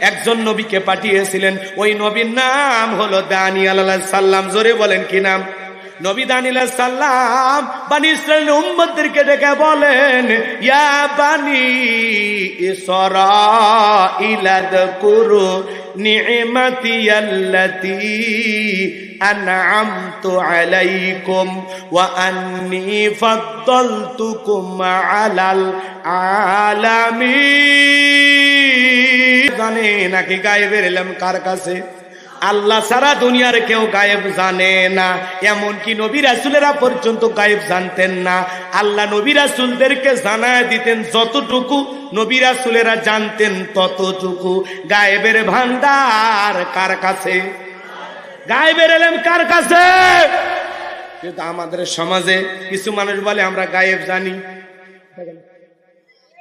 একজন নবীকে পাঠিয়েছিলেন। ওই নবীর নাম হলো দানিয়াল আলাইহিস সাল্লাম জোরে বলেন কি নাম? নবী আলাইহিস সাল্লাম বানি উম্মতদেরকে ডেকে বলেন, ইয়া আন'আমতু আলাইকুম ওয়া আন্নী ফাদ্দালতুকুম আলাল আলামিন। জানে নাকি গায়েবের এলাম কার কাছে? আল্লাহ সারা দুনিয়ার কেউ গায়েব জানে না। এমনকি নবী রাসুলেরা পর্যন্ত গায়েব জানতেন না। আল্লাহ নবী রাসুলদেরকে জানায় দিতেন, যতটুকু নবী রাসুলেরা জানতেন, ততটুকু গায়েবের ভান্ডার কার কাছে? গায়েবের এলেম কার কাছে? কিন্তু আমাদের সমাজে কিছু মানুষ বলে, আমরা গায়েব জানি।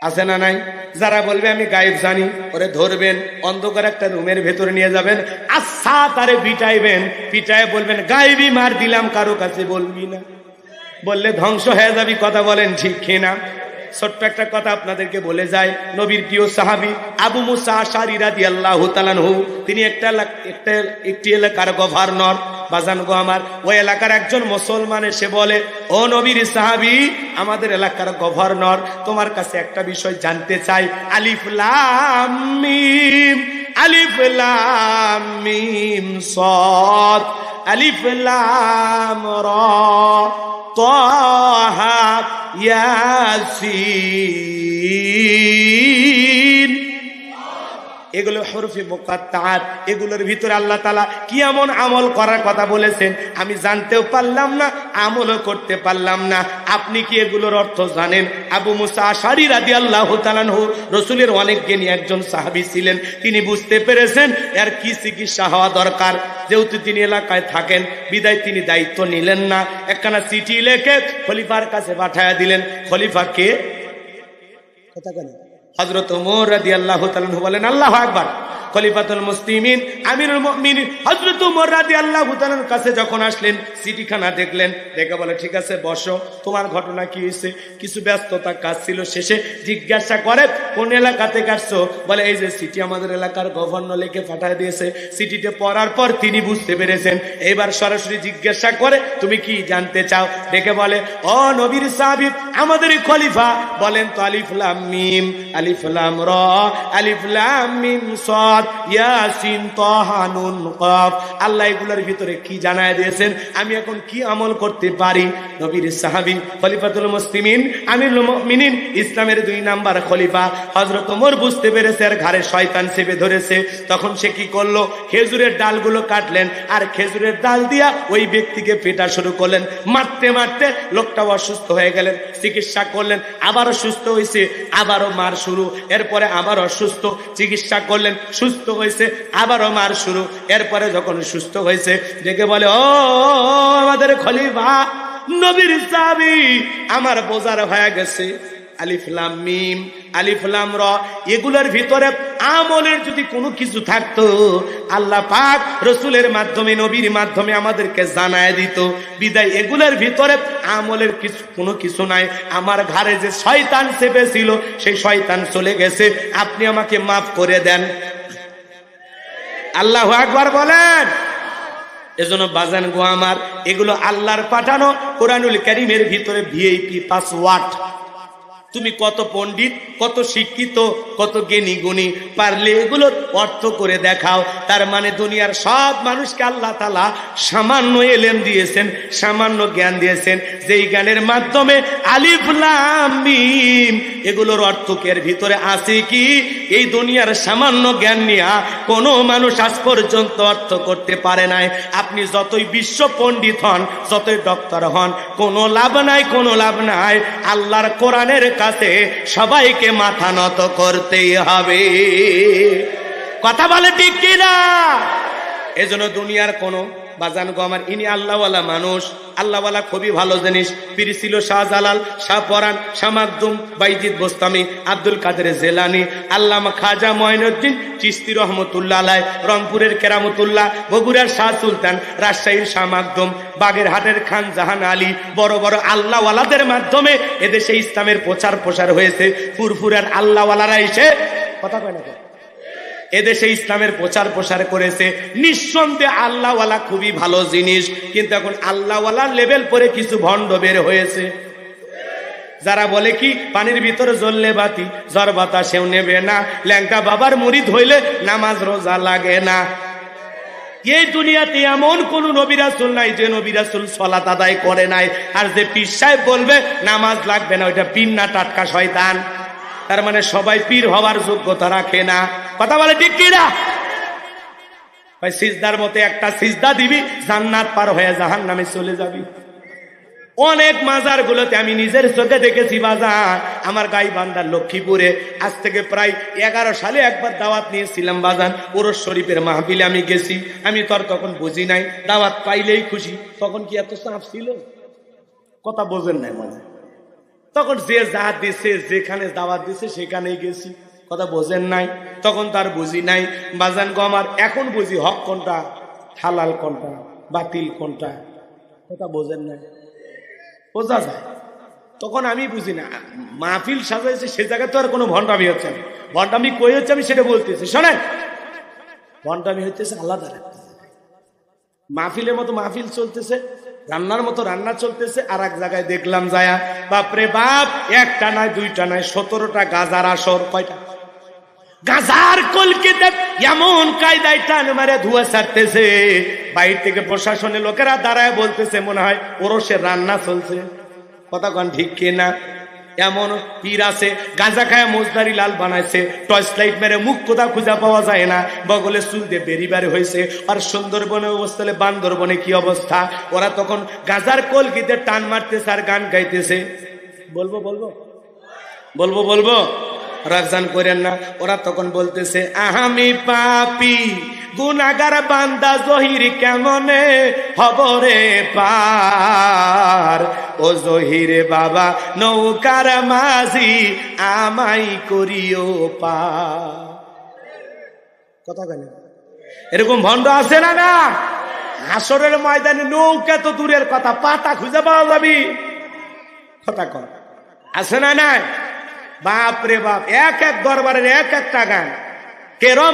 আছে না নাই? যারা বলবে, আমি গায়েব জানি, ওরে ধরবেন, অন্ধকার একটা রুমের ভেতরে নিয়ে যাবেন আচ্ছা তারে পিটাইবেন, পিটায় বলবেন গায়েবই মার দিলাম, কারও কাছে বলবি না। বললে ধ্বংস হয়ে যাবি, কথা বলেন ঠিক কিনা? ছোট্ট একটা কথা আপনাদেরকে বলে যায় নবীর প্রিয় সাহাবি আবু মুসা আশারি রাদি আল্লাহ তালানহু তিনি একটা একটা, একটি এলাকার গভর্নর। বাজান গো আমার, ওই এলাকার একজন মুসলমান এসে বলে, ও নবীর সাহাবি, আমাদের এলাকার গভর্নর, তোমার কাছে একটা বিষয় জানতে চাই। আলিফলাম আলিফলাম সৎ। আলিফলাম র তহা ইয়াসিন এগুলো হরফে মোকাত্তাত, এগুলোর ভিতরে আল্লাহ তালা কি এমন আমল করার কথা বলেছেন আমি জানতেও পারলাম না, আমলও করতে পারলাম না। আপনি কি এগুলোর অর্থ জানেন? আবু মুসা আশারি রাদি আল্লাহ তালানহু রসুলের অনেক জ্ঞানী একজন সাহাবি ছিলেন। তিনি বুঝতে পেরেছেন এর কি চিকিৎসা হওয়া দরকার। যেহেতু তিনি এলাকায় থাকেন, বিদায় তিনি দায়িত্ব নিলেন না। একখানা চিঠি লেখে খলিফার কাছে পাঠায়া দিলেন। খলিফা কে? কথা কেন হজরত আল্লাহ বলেন, আল্লাহ একবার খলিফাতুল মুসলিমিন, আমিরুল মুমিনিন হযরত ওমর রাদিয়াল্লাহু তাআলার কাছে যখন আসলেন, সিটিখানা দেখলেন, দেখে বলে, ঠিক আছে, বসো। তোমার ঘটনা কি হয়েছে? কিছু ব্যস্ততা কাজ ছিল শেষে। জিজ্ঞাসা করে কোন এলাকা থেকে আসছো? বলে, এই যে সিটি আমাদের এলাকার গভর্নর লিখে পাঠিয়ে দিয়েছে। সিটিতে পড়ার পর তিনি বুঝতে পেরেছেন। এবার সরাসরি জিজ্ঞাসা করে, তুমি কি জানতে চাও? দেখে বলে, ও নবীর সাহাবী আমাদের খলিফা। বলেন তো, আলিফ লাম মিম, আলিফ লাম র, আলিফ লাম মিম সদ, ইয়াসিন তাহা নুন কফ। আল্লাহ এগুলোর ভিতরে কি জানায় দিয়েছেন? আমি এখন কি আমল করতে পারি? নবীর সাহাবী, খলিফাতুল মুসলিমিন, আমিরুল মুমিনিন, ইসলামের দুই নাম্বার খলিফা। হযরত ওমর বুঝতে পেরেছে, আর ঘাড়ে শয়তান চেপে ধরেছে। তখন সে কি করল? খেজুরের ডালগুলো কাটলেন, আর খেজুরের ডাল দিয়া ওই ব্যক্তিকে পেটা শুরু করলেন। মারতে মারতে লোকটাও অসুস্থ হয়ে গেলেন, চিকিৎসা করলেন, আবারও সুস্থ হয়েছে, আবারও মার শুরু। এরপরে আবার অসুস্থ, চিকিৎসা করলেন, সুস্থ হয়েছে, আবারও মার শুরু। এরপরে যখন সুস্থ হয়েছে দেখে বলে, ও, আমাদের খলিফা, নবীর সাবি আমার বোঝার হয়ে গেছে। আলিফলাম মিম আলিফলাম র। এগুলোর ভিতরে আমলের যদি কোনো কিছু থাকতো, আল্লাহ পাক রসুলের মাধ্যমে, নবীর মাধ্যমে আমাদেরকে জানায় দিত, বিদায়, এগুলোর ভিতরে আমলের কিছু, কোনো কিছু নাই। আমার ঘরে যে শয়তান চেপেছিল, সেই শয়তান চলে গেছে। আপনি আমাকে মাফ করে দেন। আল্লাহ একবার বলেন। এজন্য বাজান গো আমার, এগুলো আল্লাহর পাঠানো কোরআনুল করিমের ভিতরে ভিআইপি পাসওয়ার্ড তুমি কত পণ্ডিত, কত শিক্ষিত, কত জ্ঞানী গুণী, পারলে এগুলোর অর্থ করে দেখাও। তার মানে দুনিয়ার সব মানুষকে আল্লাহ তালা সামান্য এলেম দিয়েছেন, সামান্য জ্ঞান দিয়েছেন। যেই জ্ঞানের মাধ্যমে আলিফলাম মিম, এগুলোর অর্থ কি ভিতরে আছে কি? এই দুনিয়ার সামান্য জ্ঞান নিয়ে কোনো মানুষ আজ পর্যন্ত অর্থ করতে পারে নাই। আপনি যতই বিশ্ব পণ্ডিত হন, যতই ডক্টর হন, কোনো লাভ নাই, কোনো লাভ নাই। আল্লাহর কোরআনের কাছে সবাইকে মাথা নত করতেই হবে। কথা বলে ঠিক কিনা? এজন্য দুনিয়ার কোনো বাজান গো আমার, ইনি আল্লাহওয়ালা মানুষ। আল্লাহওয়ালা খুবই ভালো জিনিস। পীর ছিল শাহজালাল, শাহ পরান, শাহ মাকদুম, বাইজিদ বোস্তামি, আব্দুল কাদের জেলানি, আল্লামা খাজা ময়নুদ্দিন, চিস্তি রহমতুল্লাহ আলাই রংপুরের কেরামতুল্লাহ, বগুড়ার শাহ সুলতান, রাজশাহীর শাহ মাকদুম, বাগেরহাটের খান জাহান আলী, বড় বড় আল্লাহওয়ালাদের মাধ্যমে এদেশে ইসলামের প্রচার প্রসার হয়েছে। ফুরফুরার আল্লাহওয়ালারা এসে কথা কয় না? এদেশে ইসলামের প্রচার প্রসার করেছে। নিঃসন্দেহে আল্লাহওয়ালা খুবই ভালো জিনিস। কিন্তু এখন আল্লাহওয়ালার লেভেল পরে কিছু ভণ্ড বের হয়েছে। যারা বলে কি, পানির ভিতরে জ্বললে বাতি জ্বর বাতাসেও নেবে না। ল্যাংটা বাবার মুড়ি ধইলে নামাজ রোজা লাগে না। এই দুনিয়াতে এমন কোন নবিরাসুল নাই যে নবিরাসুল সলাত আদায় করে নাই। আর যে পীর সাহেব বলবে, নামাজ লাগবে না, ওইটা পীর না টাটকা শয়তান। তার মানে সবাই পীর হওয়ার যোগ্যতা রাখে না। কথা বলে ঠিক কিনা? ভাই সিজদার মতো একটা সিজদা দিবি, জান্নাত পার হয়ে জাহান নামে চলে যাবি। অনেক মাজার গুলোতে আমি নিজের চোখে দেখেছি বাজার। আমার গাই বান্দার লক্ষ্মীপুরে, আজ থেকে প্রায় এগারো সালে একবার দাওয়াত নিয়েছিলাম বাজান ওরস শরীফের মাহফিলে আমি গেছি। আমি তো আর তখন বুঝি নাই, দাওয়াত পাইলেই খুশি। তখন কি এত চাপ ছিল? কথা বোঝেন নাই মানে। তখন যে যা দিছে, যেখানে দাওয়াত দিছে, সেখানেই গেছি। কথা বোঝেন নাই, তখন তার বুঝি নাই। বাজান গো আমার, এখন বুঝি হক কোনটা, হালাল কোনটা, বাতিল কোনটা। কথা বোঝেন নাই। বোঝা যায়। তখন আমি বুঝি না, মাহফিল সাজাইছে, সে জায়গায় তো আর কোনো ভণ্ডামি হচ্ছে না। ভণ্ডামি কই হচ্ছে আমি সেটা বলতেছি, শোনেন। ভণ্ডামি হইতেছে আলাদা একটা মাহফিলের মতো মাহফিল চলতেছে, রান্নার মতো রান্না চলতেছে, আর এক জায়গায় দেখলাম যায়া, বাপরে বাপ, একটা নয়, দুইটা নয়, সতেরোটা গাজার আসর, কয়টা? গাজার কলকেতে এমন কায়দায় টান মারে ধুয়া ছাড়তেছে। বাইর থেকে প্রশাসনের লোকেরা দাঁড়ায় বলতেছে, মনে হয় ওরসের রান্না চলছে। কথা কন ঠিক কিনা এমন পীর আছে, গাঁজা খায় মোজদারি লাল বানাইছে, টর্চ লাইট মেরে মুখ কোথা খুঁজা পাওয়া যায় না। বগলে চুল দিয়ে বেরিবারে হয়েছে আর সুন্দরবনে অবস্থা হলে বান্দরবনে কি অবস্থা? ওরা তখন গাজার কলকিতে টান মারতেছে আর গান গাইতেছে। বলব বলব? বলব বলব? রাগজান করেন না। ওরা তখন বলতেছে, আহামি পাপি, গুনাগার বান্দা জহির কেমনে হবরে পার? ও জহির বাবা, নৌকার মাঝি আমাই করিও পা কথা কেন এরকম ভণ্ড আছে না না? হাসরের ময়দানে নৌকা তো দূরের কথা, পাতা খুঁজে পাওয়া যাবি। কথা কর আছে না নাই? বাপ রে বাপ এক এক দরবারের এক একটা গান। কেরম